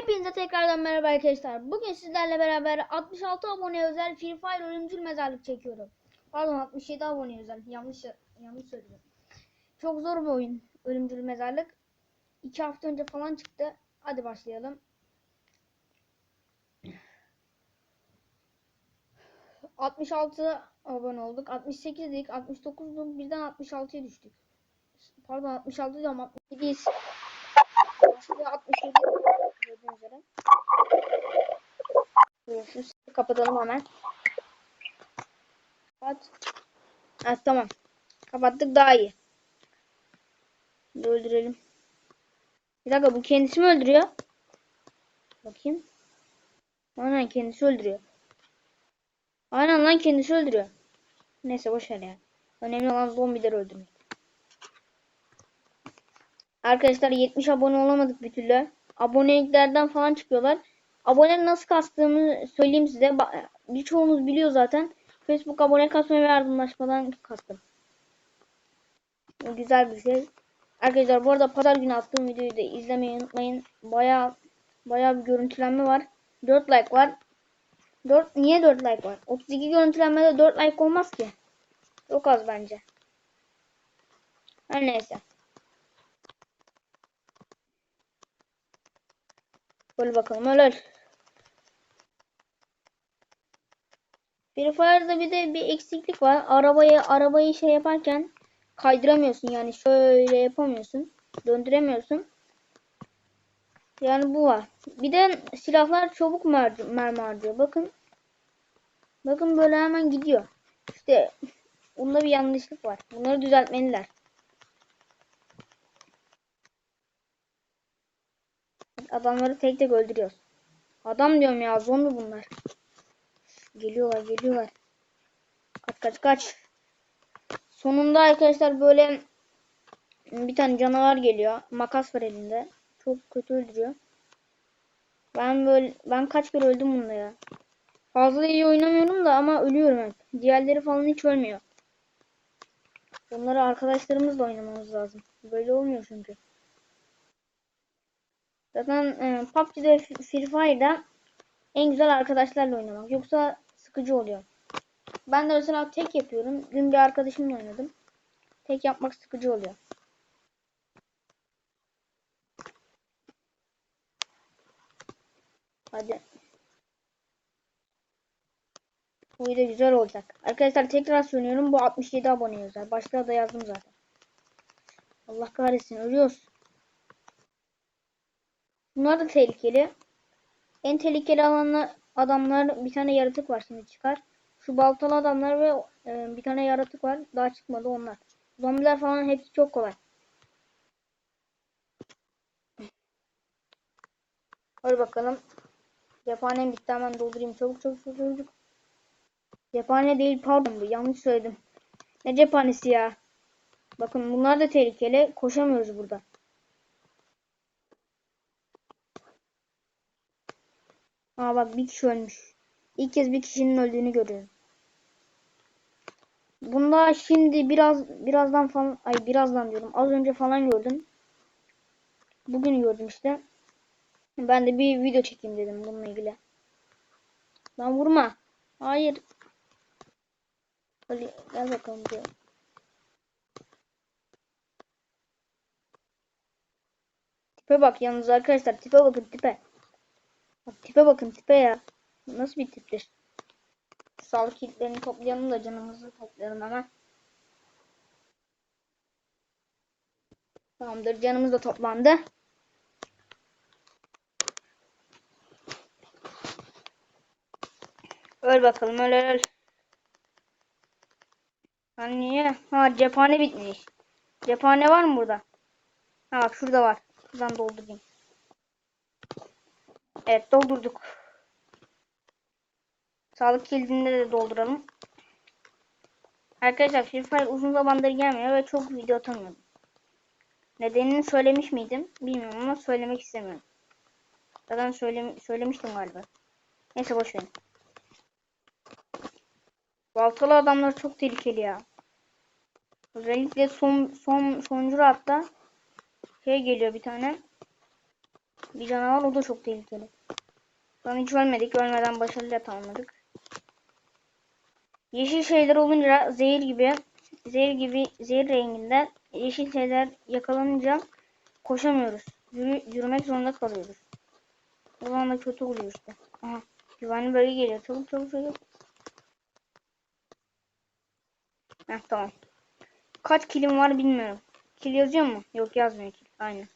Hepinize tekrardan merhaba arkadaşlar. Bugün sizlerle beraber 66 abone özel Free Fire ölümcül mezarlık çekiyorum. Pardon 67 abone özel. Yanlış yanlış söyledim. Çok zor bir oyun ölümcül mezarlık. 2 hafta önce falan çıktı. Hadi başlayalım. ...66 abone olduk. 68 dedik. 69'duk. Birden 66'ya düştük. Pardon 66 diyorum. 67'yiz. Şimdi 67 üzere. Sesi kapatalım hemen. Kapat. Evet tamam. Kapattık daha iyi. Bir öldürelim. Bir dakika bu kendisi mi öldürüyor? Bakayım. Aynen kendisi öldürüyor. Aynen lan kendisi öldürüyor. Neyse boşver ya. Önemli olan zombileri öldürmek. Arkadaşlar 70 abone olamadık bir türlü. Aboneliklerden falan çıkıyorlar. Abone nasıl kastığımı söyleyeyim size. Birçoğunuz biliyor zaten. Facebook abone kasma ve yardımlaşmadan kastım. Güzel bir şey. Arkadaşlar bu arada pazar günü attığım videoyu da izlemeyi unutmayın. Baya baya bir görüntülenme var. 4 like var. 4 niye 4 like var? 32 görüntülenmede 4 like olmaz ki. Çok az bence. Her neyse. Böyle bakalım öyle. Free Fire'da bir de bir eksiklik var. Arabayı arabayı şey yaparken kaydıramıyorsun yani şöyle yapamıyorsun. Döndüremiyorsun. Yani bu var. Bir de silahlar çabuk mer mermi harcıyor. Bakın. Bakın böyle hemen gidiyor. İşte bunda bir yanlışlık var. Bunları düzeltmeliler. Adamları tek tek öldürüyoruz. Adam diyorum ya zombi bunlar. Geliyorlar geliyorlar. Kaç kaç kaç. Sonunda arkadaşlar böyle bir tane canavar geliyor. Makas var elinde. Çok kötü öldürüyor. Ben böyle ben kaç kere öldüm bunda ya. Fazla iyi oynamıyorum da ama ölüyorum hep. Diğerleri falan hiç ölmüyor. Bunları arkadaşlarımızla oynamamız lazım. Böyle olmuyor çünkü. Zaten e, PUBG'de Free Fire'da en güzel arkadaşlarla oynamak. Yoksa sıkıcı oluyor. Ben de mesela tek yapıyorum. Dün bir arkadaşımla oynadım. Tek yapmak sıkıcı oluyor. Hadi. Bu video güzel olacak. Arkadaşlar tekrar söylüyorum. Bu 67 abone yazar. Başlığa da yazdım zaten. Allah kahretsin. Ölüyoruz. Bunlar da tehlikeli. En tehlikeli alanlar adamlar bir tane yaratık var şimdi çıkar. Şu baltalı adamlar ve e, bir tane yaratık var. Daha çıkmadı onlar. Zombiler falan hepsi çok kolay. Hadi bakalım. Cephanem bitti hemen doldurayım. Çabuk çabuk çabuk çabuk. Cephane değil pardon bu yanlış söyledim. Ne cephanesi ya. Bakın bunlar da tehlikeli. Koşamıyoruz burada. Bak bir kişi ölmüş. İlk kez bir kişinin öldüğünü görüyorum. Bunda şimdi biraz birazdan falan ay birazdan diyorum. Az önce falan gördüm. Bugün gördüm işte. Ben de bir video çekeyim dedim bununla ilgili. Lan vurma. Hayır. Hadi gel bakalım diyor. Tipe bak yalnız arkadaşlar tipe bakın tipe. Tipe bakın tipe ya. Nasıl bir tiptir? Sağlık kitlerini toplayalım da canımızı toplayalım hemen. Tamamdır canımız da toplandı. Öl bakalım öl öl. Lan niye? Ha cephane bitmiş. Cephane var mı burada? Ha bak şurada var. Şuradan doldurayım. Evet doldurduk. Sağlık kilidini de dolduralım. Arkadaşlar Free Fire uzun zamandır gelmiyor ve çok video atamıyorum. Nedenini söylemiş miydim? Bilmiyorum ama söylemek istemiyorum. Zaten söyle söylemiştim galiba. Neyse boş verin. Baltalı adamlar çok tehlikeli ya. Özellikle son son sonuncu hatta şey geliyor bir tane. Bir canavar o da çok tehlikeli. Şu an hiç ölmedik. Ölmeden başarıyla tamamladık. Yeşil şeyler olunca zehir gibi zehir gibi zehir renginde yeşil şeyler yakalanınca koşamıyoruz. Yürü, yürümek zorunda kalıyoruz. O zaman da kötü oluyor işte. Aha. Güvenli bölge geliyor. Çabuk çabuk çabuk. Heh, tamam. Kaç kilim var bilmiyorum. Kil yazıyor mu? Yok yazmıyor kil. Aynen.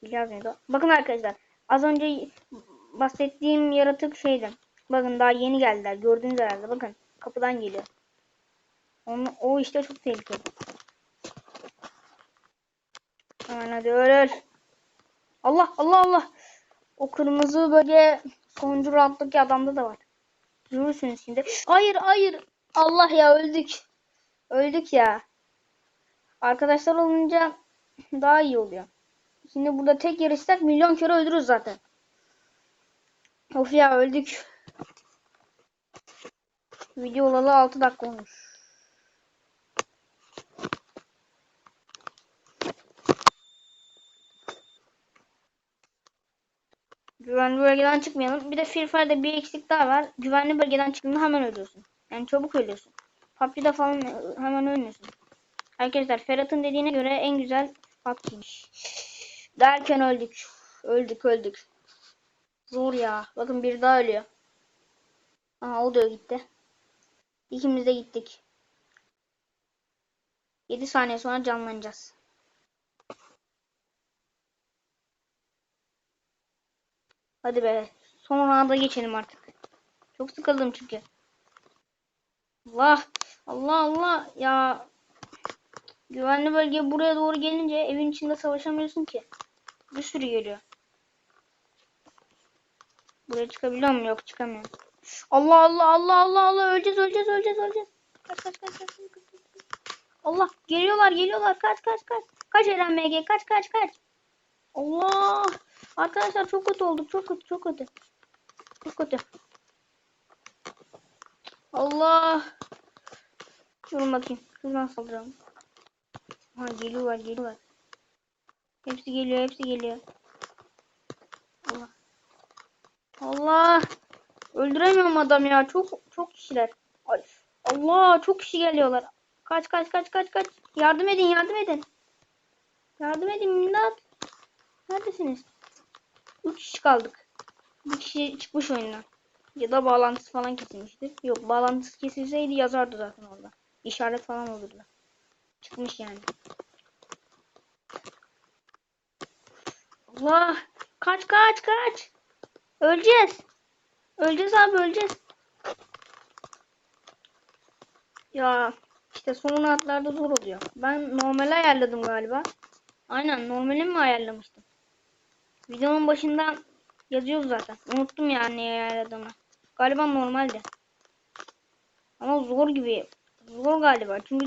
Kil yazmıyor. Bakın arkadaşlar. Az önce bahsettiğim yaratık şeydi. Bakın daha yeni geldiler. Gördüğünüz herhalde. Bakın. Kapıdan geliyor. Onu, o işte çok tehlikeli. Aman hadi öl öl. Allah Allah Allah. O kırmızı bölge sonuncu adamda da var. Görürsünüz şimdi. Hayır hayır. Allah ya öldük. Öldük ya. Arkadaşlar olunca daha iyi oluyor. Şimdi burada tek yarışsak milyon kere öldürürüz zaten. Of ya öldük. Video olalı 6 dakika olmuş. Güvenli bölgeden çıkmayalım. Bir de Free Fire'da bir eksik daha var. Güvenli bölgeden çıktığında hemen ölüyorsun. Yani çabuk ölüyorsun. PUBG'de falan hemen ölmüyorsun. Arkadaşlar Ferhat'ın dediğine göre en güzel PUBG'miş. Derken öldük. Öldük öldük. Zor ya. Bakın bir daha ölüyor. Aha o da gitti. İkimiz de gittik. 7 saniye sonra canlanacağız. Hadi be. Son rounda geçelim artık. Çok sıkıldım çünkü. Allah. Allah Allah. Ya. Güvenli bölge buraya doğru gelince evin içinde savaşamıyorsun ki. Bir sürü geliyor. Buraya çıkabiliyor muyum? Yok çıkamıyorum. Allah Allah Allah Allah Allah öleceğiz öleceğiz öleceğiz öleceğiz. Kaç kaç kaç kaç. Allah geliyorlar geliyorlar kaç kaç kaç. Kaç Eren MG kaç kaç kaç. Allah. Arkadaşlar çok kötü olduk çok kötü çok kötü. Çok kötü. Allah. Durun bakayım. Şuradan saldıralım. Ha geliyorlar geliyorlar. Hepsi geliyor hepsi geliyor. Allah. Allah. Öldüremiyorum adam ya. Çok çok kişiler. Ay. Allah çok kişi geliyorlar. Kaç kaç kaç kaç kaç. Yardım edin yardım edin. Yardım edin imdat. Neredesiniz? 3 kişi kaldık. Bir kişi çıkmış oyundan. Ya da bağlantısı falan kesilmiştir. Yok bağlantısı kesilseydi yazardı zaten orada. İşaret falan olurdu. Çıkmış yani. Allah! Kaç kaç kaç! Öleceğiz. Öleceğiz abi öleceğiz. Ya işte son atlarda zor oluyor. Ben normal ayarladım galiba. Aynen normali mi ayarlamıştım? Videonun başında yazıyor zaten. Unuttum yani neyi ayarladığımı. Galiba normaldi. Ama zor gibi. Zor galiba. Çünkü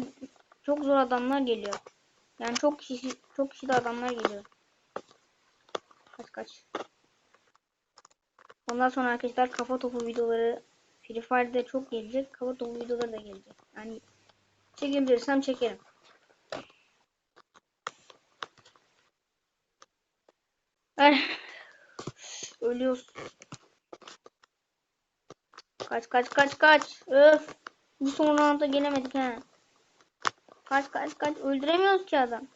çok zor adamlar geliyor. Yani çok kişi çok kişi de adamlar geliyor. Kaç. Ondan sonra arkadaşlar kafa topu videoları Free Fire'de çok gelecek. Kafa topu videoları da gelecek. Yani çekebilirsem çekerim. Ay. Ölüyoruz. Kaç kaç kaç kaç. Öf. Bir son anda gelemedik ha. Kaç kaç kaç. Öldüremiyoruz ki adam.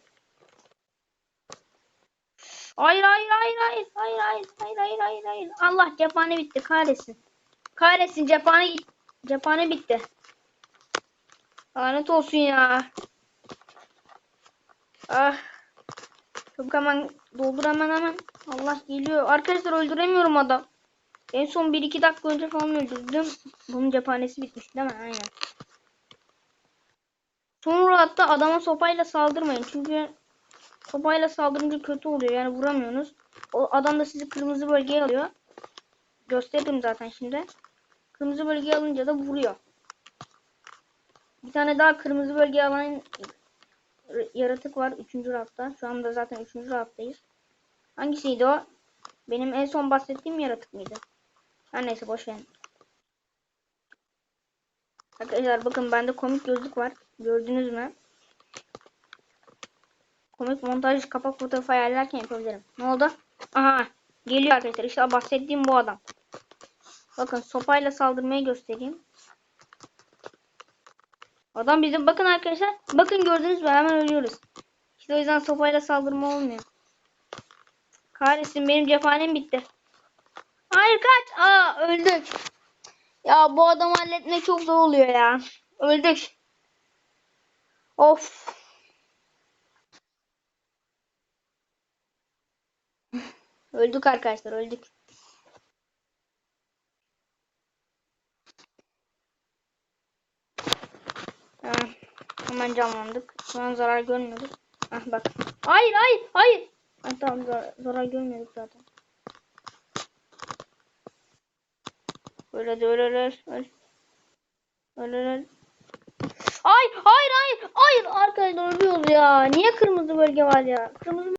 Hayır hayır hayır hayır hayır hayır hayır hayır hayır hayır. Allah cephane bitti kahretsin. Kahretsin cephane cephane bitti. Lanet olsun ya. Ah. Çabuk hemen doldur hemen hemen. Allah geliyor. Arkadaşlar öldüremiyorum adam. En son 1-2 dakika önce falan öldürdüm. Bunun cephanesi bitmiş değil mi? Aynen. Sonra hatta adama sopayla saldırmayın. Çünkü sopayla saldırınca kötü oluyor. Yani vuramıyorsunuz. O adam da sizi kırmızı bölgeye alıyor. Gösterdim zaten şimdi. Kırmızı bölgeye alınca da vuruyor. Bir tane daha kırmızı bölgeye alan yaratık var 3. rafta. Şu anda zaten 3. raftayız. Hangisiydi o? Benim en son bahsettiğim yaratık mıydı? Her neyse boş verin. Arkadaşlar bakın bende komik gözlük var. Gördünüz mü? Komik montaj kapak fotoğrafı ayarlarken yapabilirim. Ne oldu? Aha. Geliyor arkadaşlar. İşte bahsettiğim bu adam. Bakın sopayla saldırmayı göstereyim. Adam bizim bakın arkadaşlar. Bakın gördünüz mü hemen ölüyoruz. İşte o yüzden sopayla saldırma olmuyor. Kahretsin benim cephanem bitti. Hayır kaç. Aa öldük. Ya bu adamı halletmek çok zor oluyor ya. Öldük. Of. Öldük arkadaşlar öldük. Tamam. Hemen canlandık. Şu an zarar görmüyorduk. Ah bak. Hayır hayır hayır. Ah, tamam zarar, zarar görmüyorduk zaten. Öyle de öyle öyle öyle. Öyle öyle. Hayır hayır hayır hayır arkadaşlar ölüyoruz ya. Niye kırmızı bölge var ya? Kırmızı